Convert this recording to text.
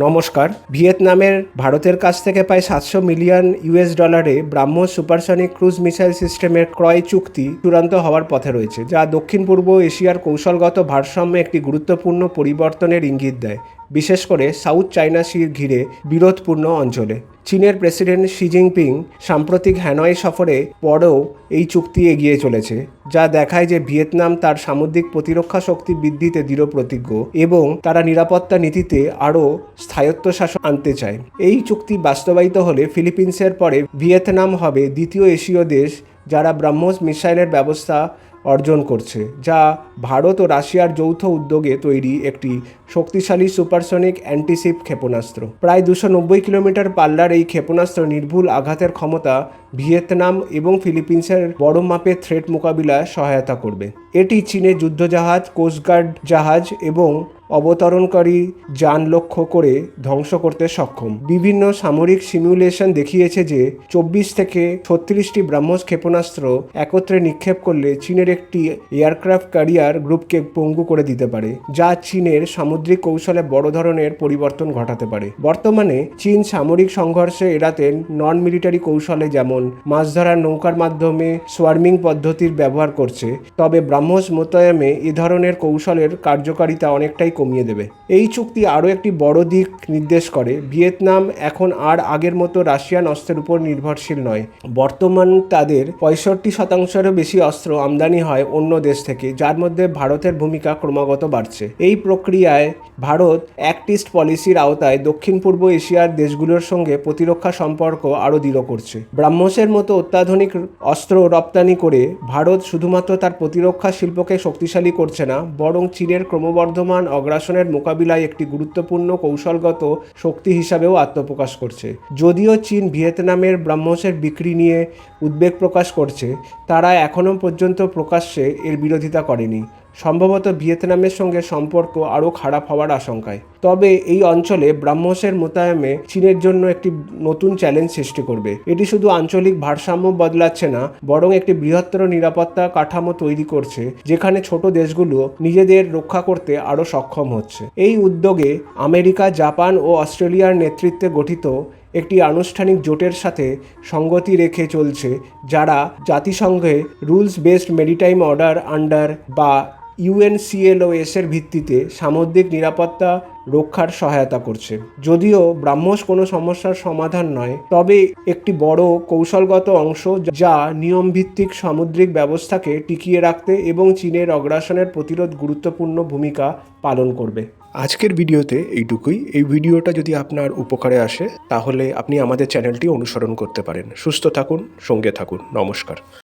নমস্কার। ভিয়েতনামের ভারতের কাছ থেকে প্রায় সাতশো মিলিয়ন ইউএস ডলারে ব্রাহ্মস সুপারসনিক ক্রুজ মিসাইল সিস্টেমের ক্রয় চুক্তি চূড়ান্ত হওয়ার পথে রয়েছে, যা দক্ষিণ পূর্ব এশিয়ার কৌশলগত ভারসাম্যে একটি গুরুত্বপূর্ণ পরিবর্তনের ইঙ্গিত দেয়, বিশেষ করে সাউথ চায়না সির ঘিরে বিরোধপূর্ণ অঞ্চলে। চীনের প্রেসিডেন্ট শি জিনপিং সাম্প্রতিক হ্যানয় সফরে পরেও এই চুক্তি এগিয়ে চলেছে, যা দেখায় যে ভিয়েতনাম তার সামুদ্রিক প্রতিরক্ষা শক্তি বৃদ্ধিতে দৃঢ় প্রতিজ্ঞ এবং তারা নিরাপত্তা নীতিতে আরও স্থায়ত্ব শাসন আনতে চায়। এই চুক্তি বাস্তবায়িত হলে ফিলিপিন্সের পরে ভিয়েতনাম হবে দ্বিতীয় এশীয় দেশ যারা ব্রাহ্মস মিসাইলের ব্যবস্থা অর্জন করছে, যা ভারত ও রাশিয়ার যৌথ উদ্যোগে তৈরি একটি শক্তিশালী সুপারসনিক অ্যান্টিসিপ ক্ষেপণাস্ত্র। প্রায় দুশো নব্বই কিলোমিটার পাল্লার এই ক্ষেপণাস্ত্র নির্ভুল আঘাতের ক্ষমতা ভিয়েতনাম এবং ফিলিপিন্সের বড় মাপের থ্রেট মোকাবিলায় সহায়তা করবে। এটি চীনের যুদ্ধজাহাজ, কোস্টগার্ড জাহাজ এবং অবতরণকারী যান লক্ষ্য করে ধ্বংস করতে সক্ষম। বিভিন্ন সামরিক সিমুলেশন দেখিয়েছে যে চব্বিশ থেকে ছত্রিশটি ব্রাহ্মস ক্ষেপণাস্ত্র একত্রে নিক্ষেপ করলে চীনের একটি এয়ারক্রাফট ক্যারিয়ার গ্রুপকে পঙ্গু করে দিতে পারে, যা চীনের সামুদ্রিক কৌশলে বড় ধরনের পরিবর্তন ঘটাতে পারে। বর্তমানে চীন সামরিক সংঘর্ষে এড়াতে নন মিলিটারি কৌশলে যেমন মাছ ধরার নৌকার মাধ্যমে সোয়ার্মিং পদ্ধতির ব্যবহার করছে, তবে ব্রাহ্মস মোতায়েমে এ ধরনের কৌশলের কার্যকারিতা অনেকটাই কমিয়ে দেবে। এই চুক্তি আরও একটি বড় দিক নির্দেশ করে। ভিয়েতনাম এখন আর আগের মতো রাশিয়ান অস্ত্রের উপর নির্ভরশীল নয়। বর্তমান তাদের পঁয়ষট্টি শতাংশেরও বেশি অস্ত্র আমদানি হয় অন্য দেশ থেকে, যার মধ্যে ভারতের ভূমিকা ক্রমাগত বাড়ছে। এই প্রক্রিয়ায় ভারত অ্যাক্ট ইস্ট পলিসির আওতায় দক্ষিণ পূর্ব এশিয়ার দেশগুলোর সঙ্গে প্রতিরক্ষা সম্পর্ক আরও দৃঢ় করছে। ব্রাহ্মসের মতো অত্যাধুনিক অস্ত্র রপ্তানি করে ভারত শুধুমাত্র তার প্রতিরক্ষা শিল্পকে শক্তিশালী করছে না, বরং চীনের ক্রমবর্ধমান অগ্রাসনের মোকাবিলায় একটি গুরুত্বপূর্ণ কৌশলগত শক্তি হিসাবেও আত্মপ্রকাশ করছে। যদিও চীন ভিয়েতনামের ব্রাহ্মসের বিক্রি নিয়ে উদ্বেগ প্রকাশ করছে, তারা এখনও পর্যন্ত প্রকাশ্যে এর বিরোধিতা করেনি। সম্ভবত ভিয়েতনামের সঙ্গে সম্পর্ক আরও খারাপ হওয়ার আশঙ্কায়। তবে এই অঞ্চলে ব্রাহ্মসের মোতায়েমে চীনের জন্য একটি নতুন চ্যালেঞ্জ সৃষ্টি করবে। এটি শুধু আঞ্চলিক ভারসাম্য বদলাচ্ছে না, বরং একটি বৃহত্তর নিরাপত্তা কাঠামো তৈরি করছে, যেখানে ছোট দেশগুলো নিজেদের রক্ষা করতে আরও সক্ষম হচ্ছে। এই উদ্যোগে আমেরিকা, জাপান ও অস্ট্রেলিয়ার নেতৃত্বে গঠিত একটি আনুষ্ঠানিক জোটের সাথে সঙ্গতি রেখে চলছে, যারা জাতিসংঘে rules based maritime order under বা ইউএনসিএলওএস এর ভিত্তিতে সামুদ্রিক নিরাপত্তা রক্ষার সহায়তা করছে। যদিও ব্রাহ্মস কোনো সমস্যার সমাধান নয়, তবে একটি বড় কৌশলগত অংশ যা নিয়মভিত্তিক সামুদ্রিক ব্যবস্থাকে টিকিয়ে রাখতে এবং চীনের অগ্রাসনের প্রতিরোধ গুরুত্বপূর্ণ ভূমিকা পালন করবে। আজকের ভিডিওতে এইটুকুই। এই ভিডিওটা যদি আপনার উপকারে আসে, তাহলে আপনি আমাদের চ্যানেলটি অনুসরণ করতে পারেন। সুস্থ থাকুন, সঙ্গে থাকুন। নমস্কার।